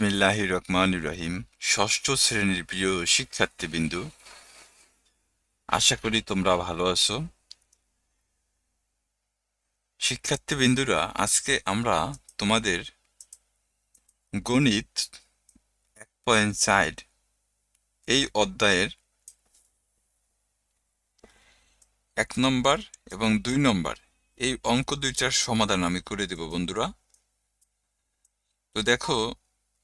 বিসমিল্লাহ রহমান রহিম, ষষ্ঠ শ্রেণির প্রিয় শিক্ষার্থীবৃন্দু, আশা করি তোমরা ভালো আছো। শিক্ষার্থীবৃন্দুরা, আজকে আমরা তোমাদের গণিত এক পয়েন্ট চার এই অধ্যায়ের এক নম্বর এবং দুই নম্বর এই অঙ্ক দুইটার সমাধান আমি করে দেব বন্ধুরা। তো দেখো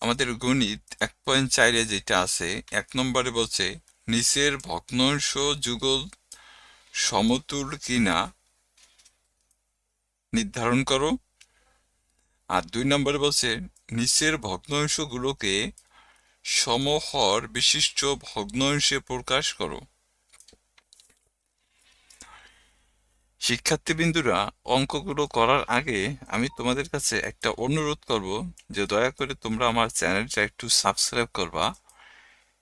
আমাদের গণিত এক পয়েন্ট চারে যেটা আছে, এক নম্বরে বলছে, নিচের ভগ্নাংশ যুগল সমতুল কিনা নির্ধারণ করো। আর দুই নম্বরে বলছে, নিচের ভগ্নাংশগুলোকে সমহর বিশিষ্ট ভগ্নাংশে প্রকাশ করো। শিক্ষার্থীবৃন্দুরা অঙ্কগুলো করার আগে আমি তোমাদের কাছে একটা অনুরোধ করব যে দয়া করে তোমরা আমার চ্যানেলটা একটু সাবস্ক্রাইব করবা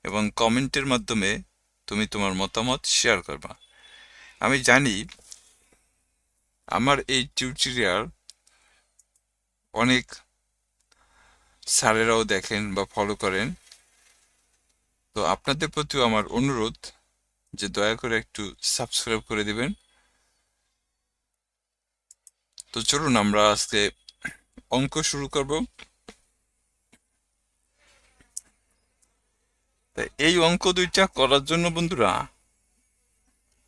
এবং কমেন্টের মাধ্যমে তুমি তোমার মতামত শেয়ার করবা। আমি জানি আমার এই টিউটোরিয়াল অনেক স্যারেরাও দেখেন বা ফলো করেন। তো আপনাদের প্রতিও আমার অনুরোধ যে দয়া করে একটু সাবস্ক্রাইব করে দিবেন। তো চলুন আমরা আজকে অঙ্ক শুরু করব। এই অঙ্ক দুইটা করার জন্য বন্ধুরা,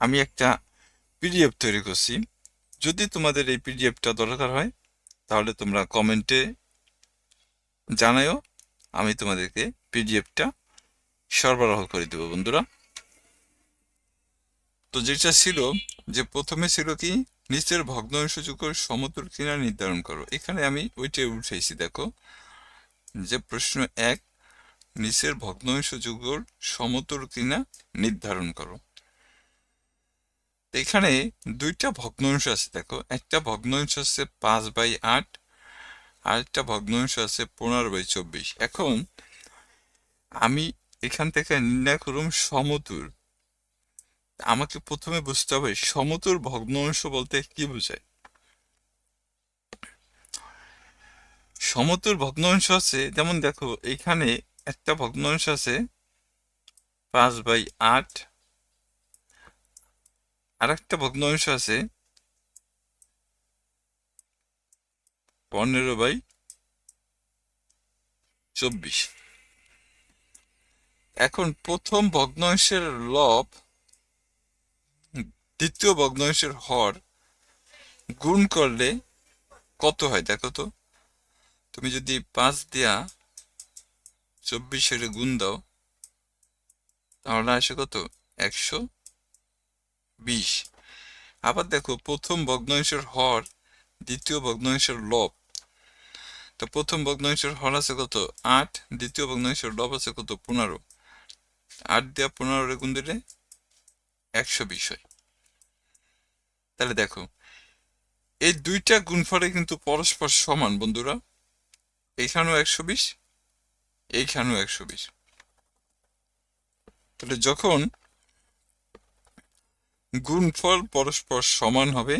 আমি একটা পিডিএফ তৈরি করছি। যদি তোমাদের এই পিডিএফটা দরকার হয়, তাহলে তোমরা কমেন্টে জানাও আমি তোমাদেরকে পিডিএফটা সরবরাহ করে দেবো বন্ধুরা। তো যেটা ছিল, যে প্রথমে ছিল কি নিচের ভগ্নাংশ যুগল সমতুল কিনা নির্ধারণ করো। এখানে আমি ওইটাই উঠেছি দেখো। যে প্রশ্ন এক, নিচের ভগ্নাংশ যুগল সমতুল কিনা নির্ধারণ করো। এখানে দুইটা ভগ্নাংশ আছে, দেখো। একটা ভগ্নাংশ আছে পাঁচ বাই আট, আর একটা ভগ্নাংশ আছে পনেরো বাই চব্বিশ। এখন আমি এখান থেকে নির্ণয় করুম সমতুল। আমাকে প্রথমে বুঝতে হবে সমতুল ভগ্নাংশ বলতে কি বোঝায়? সমতুল ভগ্নাংশ আছে, যেমন দেখো, এখানে একটা ভগ্নাংশ আছে, পাঁচ বাই আট। আর একটা ভগ্নাংশ আছে, পনেরো বাই চব্বিশ। এখন প্রথম ভগ্নাংশের লব দ্বিতীয় ভগ্নাংশের হর গুণ করলে কত হয়? দেখো তো। তুমি যদি পাঁচ দিয়া চব্বিশের গুণ দাও, তাহলে আসে কত? একশো বিশ। আবার দেখো, প্রথম ভগ্নাংশের হর, দ্বিতীয় ভগ্নাংশের লব। তো প্রথম ভগ্নাংশের হর আছে কত? আট। দ্বিতীয় ভগ্নাংশের লব আছে কত? পনেরো। আট দেওয়া পনেরো গুণ দিলে একশো বিশ হয়। তাহলে দেখো, এই দুইটা গুণফলে কিন্তু পরস্পর সমান, বন্ধুরা। এইখানেও একশো বিশ, এইখানেও একশো বিশ। তাহলে যখন গুণফল পরস্পর সমান হবে,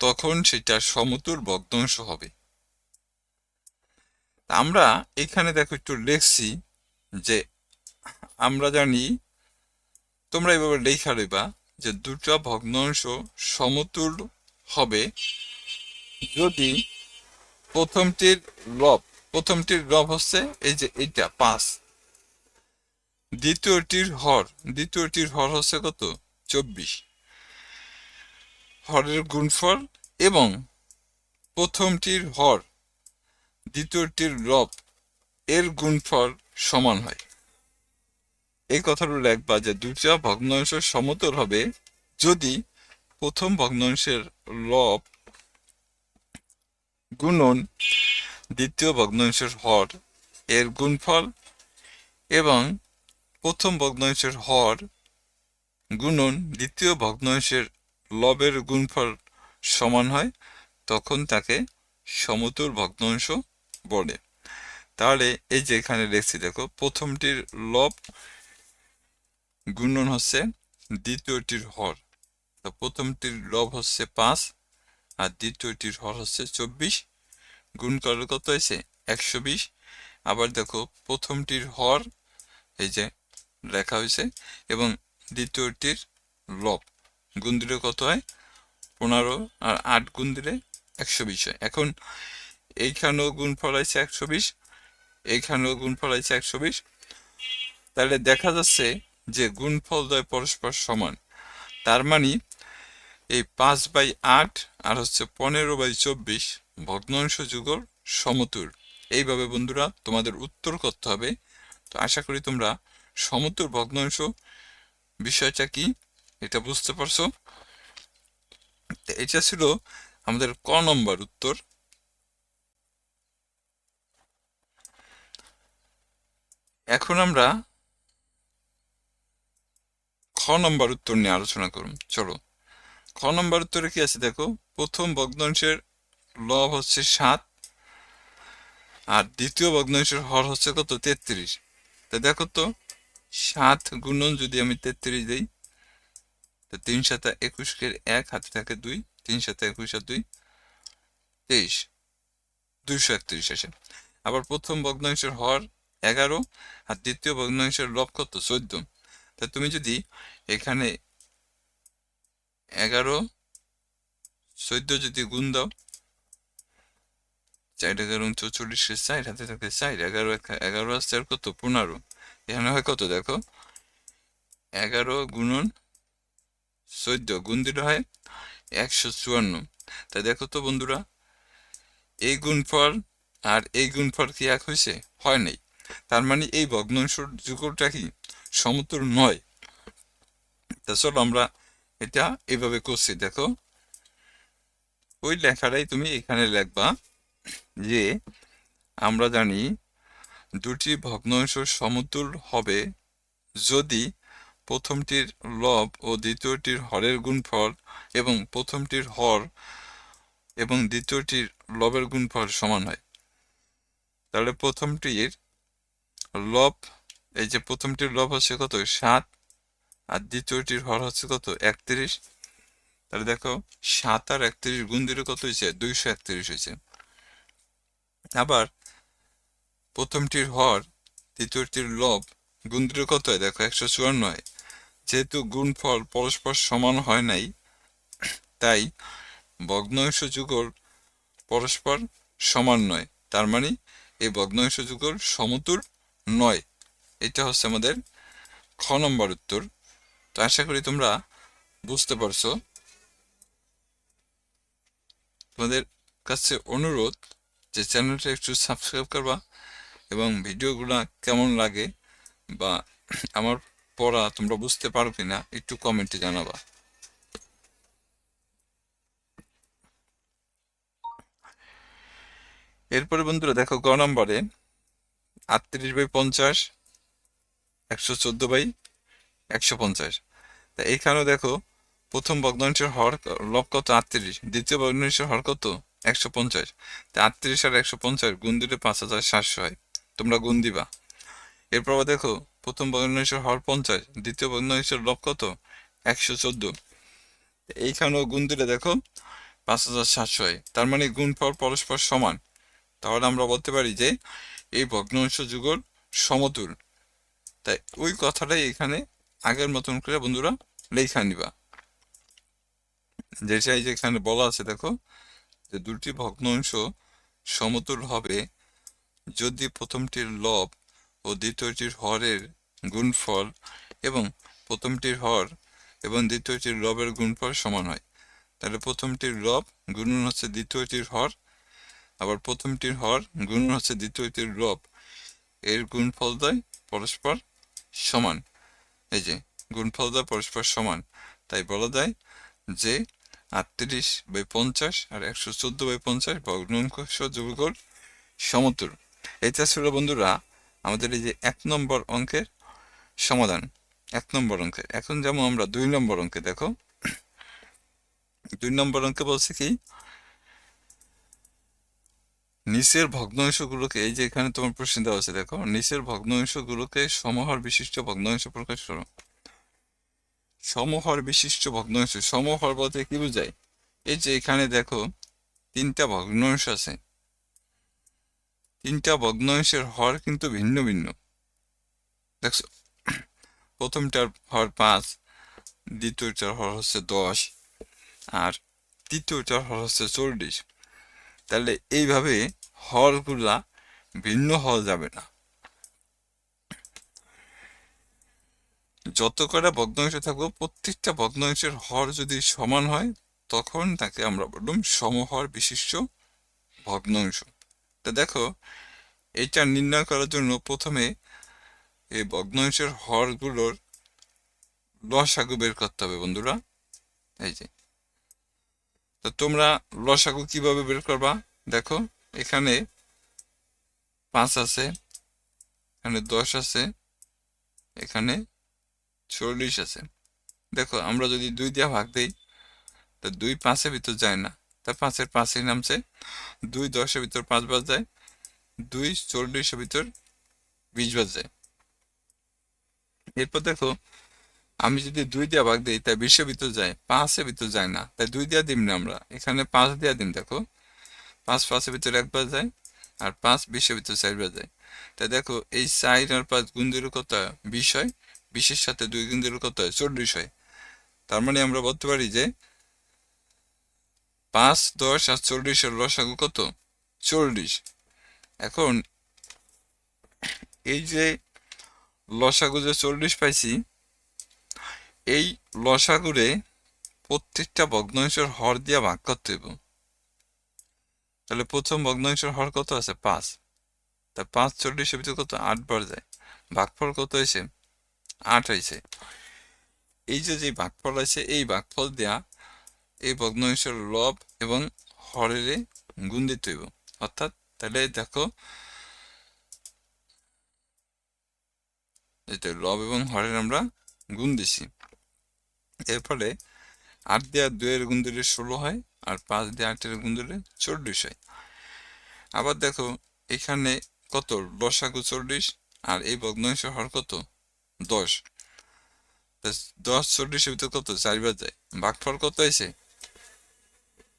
তখন সেটা সমতুল ভগ্নাংশ হবে। আমরা এখানে দেখো একটু লিখছি যে আমরা জানি, তোমরা এভাবে লেখা লইবা যে দুটা ভগ্নাংশ সমতুল হবে। যদি প্রথমটির লব প্রথমটির লব হচ্ছে এই যে এইটা পাঁচ। দ্বিতীয়টির হর দ্বিতীয়টির হর হচ্ছে কত? চব্বিশ। হরের গুণফল এবং প্রথমটির হর, দ্বিতীয়টির লব, এর গুণফল সমান হয়। এই কথাটা লেখবা যে দুটা ভগ্নাংশ সমতল হবে যদি প্রথম ভগ্নাংশের লব গুণন দ্বিতীয় ভগ্নাংশের হর এর গুণফল এবং প্রথম ভগ্নাংশের হর গুণন দ্বিতীয় ভগ্নাংশের লবের গুণফল সমান হয়, তখন তাকে সমতুল ভগ্নাংশ বলে। তাহলে এই যে এখানে লিখছি দেখো, প্রথমটির লব গুণন হচ্ছে দ্বিতীয়টির হর। তো প্রথমটির লব হচ্ছে পাঁচ, আর দ্বিতীয়টির হর হচ্ছে চব্বিশ। গুণ করলে কত হয়েছে? একশো বিশ। আবার দেখো, প্রথমটির হর, এই যে লেখা হয়েছে, এবং দ্বিতীয়টির লব। গুণ দিলে কত হয়? পনেরো, আর আট গুণ দিলে একশো বিশ হয়। এখন এইখানেও গুণ ফলাইছে একশো বিশ, এইখানেও গুণ ফলাইছে একশো বিশ। তাহলে দেখা যাচ্ছে যে গুণফল দ্বয় পরস্পর সমান। তার মানে এই পাঁচ বাই আট আর হচ্ছে পনেরো বাই চব্বিশ ভগ্নাংশ যুগল সমতুল এইভাবে বন্ধুরা তোমাদের উত্তর করতে হবে। তো আশা করি তোমরা সমতুল ভগ্নাংশ বিষয়টা কি এটা বুঝতে পারছ? এটা ছিল আমাদের ক নম্বর উত্তর। এখন আমরা নম্বর উত্তর নিয়ে আলোচনা করুন। চলো খ নম্বর উত্তরে কি আছে? দেখো, প্রথম ভগ্নাংশের লব হচ্ছে সাত, আর দ্বিতীয় ভগ্নাংশের হর হচ্ছে কত? তেত্রিশ। তা দেখো তো, সাত গুণন যদি আমি তেত্রিশ দিই, তো তিন সাথে একুশকে এক, হাতে থাকে দুই, তিন সাথে একুশ আর দুই, তেইশ। দুইশো একত্রিশ আসে। আবার প্রথম ভগ্নাংশের হর এগারো, আর দ্বিতীয় ভগ্নাংশের লব কত? চোদ্দ। তা তুমি যদি এখানে এগারো, চোদ্দ যদি গুণ দাও, চার এগারো চৌচল্লিশে চার হাতে থাকে চার এগারো এগারো আসছে আর কত? পনেরো। এখানে হয় কত দেখো? এগারো গুণন চোদ্দ, গুণ দিলে হয় একশো চুয়ান্ন। তাই দেখো তো বন্ধুরা, এই গুণফল আর এই গুণফল কি এক হয়েছে হয় নাই। তার মানে এই ভগ্নাংশ যুগলটা কি? সমতুল নয়। তাছাড়া আমরা এটা এইভাবে করছি, দেখো। ওই লেখাটাই তুমি এখানে লেখবা যে আমরা জানি দুটি ভগ্নাংশ সমতুল হবে যদি প্রথমটির লব ও দ্বিতীয়টির হরের গুণফল এবং প্রথমটির হর এবং দ্বিতীয়টির লবের গুণফল সমান হয়। তাহলে প্রথমটির লব এই যে প্রথমটির লব হচ্ছে কত? সাত। আর দ্বিতীয়টির হর হচ্ছে কত? একত্রিশ। তাহলে দেখো, সাত আর একত্রিশ গুণ দিলে কত হয়েছে? দুইশো একত্রিশ হয়েছে। আবার প্রথমটির হর, দ্বিতীয়টির লব গুণ দিলে কত হয়? দেখো, একশো চুয়ান্ন হয়। যেহেতু গুণফল পরস্পর সমান হয় নাই, তাই ভগ্নাংশ যুগল পরস্পর সমান নয়। তার মানে এই ভগ্নাংশ যুগল সমতুল নয়। এটা হচ্ছে আমাদের খ নম্বর উত্তর। তো আশা করি তোমরা বুঝতে পারছ। তোমাদের কাছে অনুরোধ যে চ্যানেলটা একটু সাবস্ক্রাইব করবা এবং ভিডিওগুলো কেমন লাগে বা আমার পড়া তোমরা বুঝতে পারো কিনা একটু কমেন্টে জানাবা। এরপরে বন্ধুরা দেখো গ নম্বরে আটত্রিশ বাই পঞ্চাশ একশো চোদ্দ বাই একশো পঞ্চাশ। তা এইখানেও দেখো, প্রথম ভগ্নাংশের হর লব কত? আটত্রিশ। দ্বিতীয় ভগ্নাংশের হর কত? একশো পঞ্চাশ। তা আটত্রিশ আর একশো পঞ্চাশ গুণ দিলে পাঁচ হাজার সাতশো হয়। তোমরা গুণ দিবা। এরপর দেখো, প্রথম ভগ্নাংশের হর পঞ্চাশ, দ্বিতীয় ভগ্নাংশের লব কত? একশো চোদ্দ। এইখানেও গুণ দিলে দেখো, পাঁচ হাজার সাতশো হয়। তার মানে গুণ গুণফল পরস্পর সমান। তাহলে আমরা বলতে পারি যে, এই ভগ্নাংশ যুগল সমতুল। তাই ওই কথাটাই এখানে আগের মতন করে বন্ধুরা লেখা নিবা। যেটাই যেখানে বলা আছে দেখো, যে দুটি ভগ্নাংশ সমতুল হবে। যদি প্রথমটির লব ও দ্বিতীয়টির হরের গুণফল এবং প্রথমটির হর এবং দ্বিতীয়টির লবের গুণফল সমান হয়, তাহলে প্রথমটির লব গুণন হচ্ছে দ্বিতীয়টির হর, আবার প্রথমটির হর গুণন হচ্ছে দ্বিতীয়টির লব। এর গুণফল দেয় পরস্পর সমান। এই যে গুণফল দেয় পরস্পর সমান। তাই বলা যায় যে আটত্রিশ বাই পঞ্চাশ আর একশো চোদ্দ বাই পঞ্চাশ ভগ্নাংশ যুগল সমতুল এটা ছিল বন্ধুরা আমাদের এই যে এক নম্বর অঙ্কের সমাধান। এক নম্বর অঙ্কের। এখন যেমন আমরা দুই নম্বর অঙ্কে দেখো। দুই নম্বর অঙ্কে বলছে কি নিচের ভগ্নাংশগুলোকে, এই যে এখানে তোমার প্রশ্ন দেওয়া আছে, দেখো, নিচের ভগ্নাংশগুলোকে সমহর বিশিষ্ট ভগ্নাংশ প্রকাশ করো। সমহর বিশিষ্ট ভগ্নাংশ, সমহর বলতে কি বোঝায়? এই যে এখানে দেখো, তিনটা ভগ্নাংশ আছে। তিনটা ভগ্নাংশের হর কিন্তু ভিন্ন ভিন্ন। দেখছ? প্রথমটার হর পাঁচ, দ্বিতীয়টার হর হচ্ছে দশ, আর তৃতীয়টার হর হচ্ছে চল্লিশ। তাহলে এইভাবে হরগুলা ভিন্ন হওয়া যাবে না। যত কটা ভগ্নাংশ থাকব, প্রত্যেকটা ভগ্নাংশের হর যদি সমান হয়, তখন তাকে আমরা বললাম সমহর বিশিষ্ট ভগ্নাংশ। তা দেখো, এটা নির্ণয় করার জন্য প্রথমে এই ভগ্নাংশের হরগুলোর লসাগু বের করতে হবে বন্ধুরা। এই যে তো তোমরা লসাগু কীভাবে বের করবা? দেখো, এখানে পাঁচ আছে, এখানে দশ আছে, এখানে চল্লিশ আছে। দেখো, আমরা যদি দুই দিয়া ভাগ দিই, তা দুই পাঁচের ভিতর যায় না। তা পাঁচের পাঁচেই নামছে দুই দশের ভিতর পাঁচ বার যায়, দুই চল্লিশের ভিতর বিশ বার যায়। এরপর দেখো আমি যদি দুই দিয়া ভাগ দিই, তাই বিশের ভিতর যায়, পাঁচের ভিতর যায় না। তাই দুই দিয়া দিম না আমরা। এখানে পাঁচ দিয়া দিন দেখো। পাঁচ পাঁচের ভিতর একবার যায়, আর পাঁচ বিশের ভিতর চারবার যায়। তাই দেখো, এই চার আর পাঁচ গুণ কত? বিশ হয়। বিশের সাথে দুই গুণ দিলে কত? হয় চল্লিশ হয়। তার মানে আমরা বলতে পারি যে পাঁচ, দশ আর চল্লিশের লসাগু কত? চল্লিশ। এখন এই যে লসাগু যে চল্লিশ পাইছি এই লসাগুরে প্রত্যেকটা ভগ্নাংশের হর দিয়া ভাগ করতে হইব। তাহলে প্রথম ভগ্নাংশের হর কত আছে? পাঁচ। তা পাঁচ চল্লিশের ভিতরে কত? আট বার যায়। ভাগফল কত হয়েছে? আট হয়েছে। এই যে যে ভাগফল আছে, এই ভাগফল দেয়া এই ভগ্নাংশের লব এবং হরেরে গুণ দিতে হইব। অর্থাৎ তাহলে দেখো লব এবং হরের আমরা গুণ দিছি। এর ফলে আট দেওয়া দুয়ের গুণ দিলে ষোলো হয় আর পাঁচ দিয়ে আটের গুণ দিলে চল্লিশ হয়। আবার দেখো, এখানে কত? লসাগু চল্লিশ আর এই ভগ্নাংশ হর কত? দশ। দশ চল্লিশের ভিতরে কত? চারবার যায়। ভাগফল কত হয়েছে?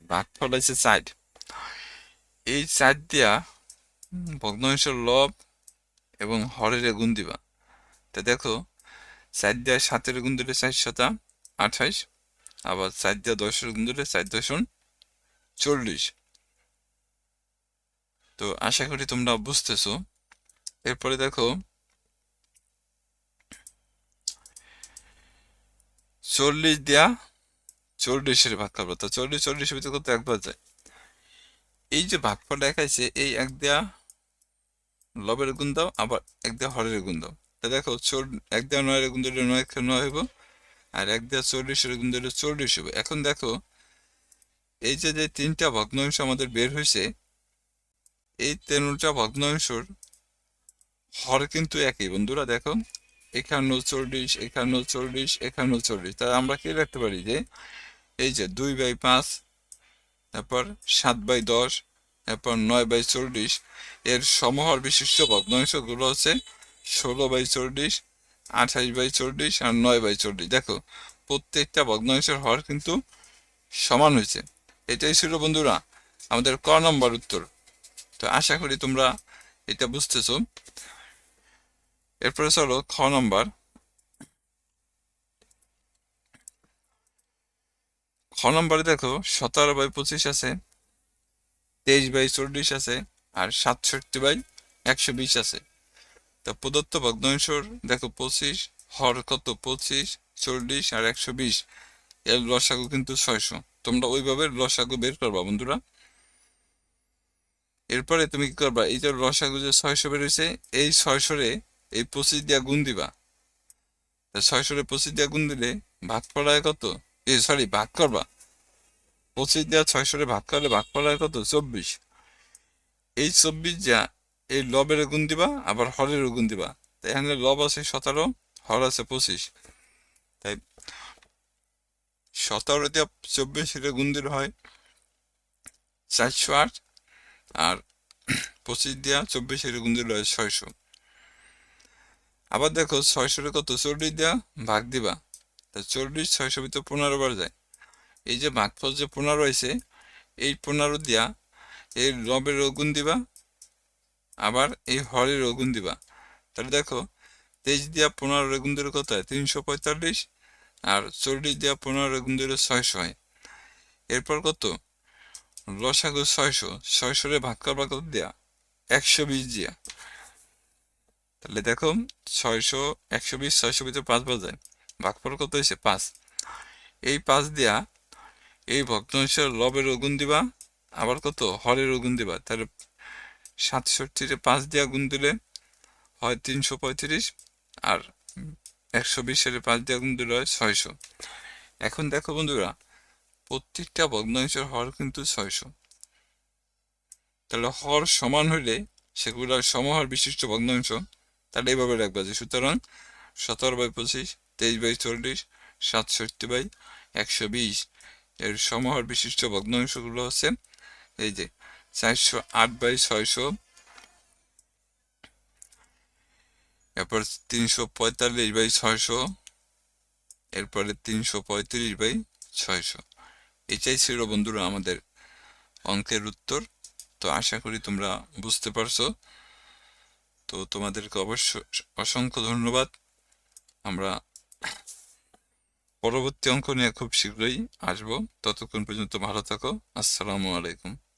ভাগফল হয়েছে চার এই চার দিয়া ভগ্নাংশের লব এবং হরের গুণ দিবা। তা দেখো চার দিয়া সাতের গুণ দিলে চার শতা আঠাইশ আবার চার দিয়া দশের গুণ দিলে চার দশন চল্লিশ। তো আশা করি তোমরা বুঝতেছো। এরপরে দেখো, চল্লিশ দেয়া চল্লিশের ভাগ করব তো চল্লিশ, চল্লিশের ভিতরে কত একবার যায়? এই যে ভাগফল দেখাইছে, এই এক দেয়া লবের গুণ দাও, আবার এক দেয়া হরের গুণ দাও। দেখো, চল এক দেয়া নয়ের গুণ দিলে নয় নয় হইব? আর এক দেয়া চল্লিশের গুণ দিলে চল্লিশ হবে। এখন দেখো, এই যে যে তিনটা ভগ্নাংশ আমাদের বের হয়েছে, এই তেরোটা ভগ্নাংশর হর কিন্তু একই। বন্ধুরা দেখো, একান্ন, চল্লিশ একান্ন চল্লিশ একান্ন, চল্লিশ। তাই আমরা কি রাখতে পারি যে, এই যে দুই বাই পাঁচ, তারপর সাত বাই দশ, তারপর নয় বাই চল্লিশ, এর সমহর বিশিষ্ট ভগ্নাংশগুলো হচ্ছে ষোলো বাই চল্লিশ আঠাইশ বাই চল্লিশ আর নয় বাই চল্লিশ। দেখো, প্রত্যেকটা ভগ্নাংশের হর কিন্তু সমান হয়েছে। এটাই ছিল বন্ধুরা আমাদের ক নম্বর উত্তর। তো আশা করি তোমরা এটা বুঝতেছো। এরপরে চলো খ নম্বর। খ নম্বরে দেখো, সতেরো বাই পঁচিশ আছে, তেইশ বাই চল্লিশ আছে, আর সাতষট্টি বাই একশো বিশ আছে। তা প্রদত্ত ভগ্নাংশর, দেখো পঁচিশ, হর কত? পঁচিশ, চল্লিশ আর একশো বিশ। এর লসাগু কিন্তু ছয়শো। তোমরা ওইভাবে লসাগু বের করবা, বন্ধুরা। এরপরে তুমি কি করবা? এই যে লসাগু যে ছয়শো বেরোইছে এই ছয়শোরে এই পঁচিশ দিয়া গুণ দিবা। ছয়শোরে পঁচিশ দিয়া গুণ দিলে ভাগ পড়ায় কত? এ সরি ভাগ করবা। পঁচিশ দিয়া ছয়শোরে ভাগ করলে ভাগ পড়ায় কত? চব্বিশ। এই চব্বিশ যা এই লবের গুণ দিবা, আবার হরের গুণ দিবা। তাই এখানে লব আছে সতেরো, হর আছে পঁচিশ। তাই সতেরো দিয়া চব্বিশের গুণ দিলে হয় চারশো আট, আর পঁচিশ দিয়া চব্বিশের গুণ দিলে হয় ছয়শো। আবার দেখো ছয়শোরে কত? চল্লিশ দেওয়া ভাগ দিবা। তা চল্লিশ ছয়শো ভিতরে পনেরো বার যায়। এই যে ভাগফল যে পনেরো হয়েছে, এই পনেরো দিয়া এই লবের গুণ দিবা আবার এই হরের গুণ দিবা তাহলে দেখো, তেইশ দিয়া পনেরো গুণ দিলে কত হয়? তিনশো পঁয়তাল্লিশ আর চল্লিশ দিয়া পনেরো গুণ দিলে ছয়শো হয়। এরপর কত? লসাগু ছয়শো। ছয়শোরে ভাগ করবা কত দিয়া? একশো বিশ দিয়া। তাহলে দেখো, ছয়শো, একশো বিশ, ছয়শো ভিতরে পাঁচ বাজায়। ভাগফল কত হয়েছে? পাঁচ। এই পাঁচ দিয়া এই ভগ্নাংশের লবের গুণ দিবা আবার কত? হরের গুণ দিবা তাহলে সাতষট্টিতে পাঁচ দিয়া গুণ দিলে হয় তিনশো পঁয়ত্রিশ আর একশো বিশের পাঁচ দিয়া গুণ দিলে হয় ছয়শো। এখন দেখো বন্ধুরা, প্রত্যেকটা ভগ্নাংশের হর কিন্তু ছয়শো। তাহলে হর সমান হইলে সেগুলো সমহর বিশিষ্ট ভগ্নাংশ, তাহলে এইভাবে রাখবা যে সুতরাং সতেরো বাই পঁচিশ, তেইশ বাই চল্লিশ, সাতষট্টি বাই একশো বিশ, এর সমহর বিশিষ্ট ভগ্নাংশগুলো হচ্ছে এই যে চারশো আট বাই ছয়শো। এরপর তিনশো পঁয়তাল্লিশ বাই ছয়শো। এরপরে তিনশো পঁয়ত্রিশ বাই ছয়শো। এটাই ছিল বন্ধুরা আমাদের অঙ্কের উত্তর। তো আশা করি তোমরা বুঝতে পারছ। তো তোমাদেরকে অবশ্য অসংখ্য ধন্যবাদ। আমরা পরবর্তী অঙ্ক নিয়ে খুব শীঘ্রই আসব। ততক্ষণ পর্যন্ত ভালো থাকো। আসসালামু আলাইকুম।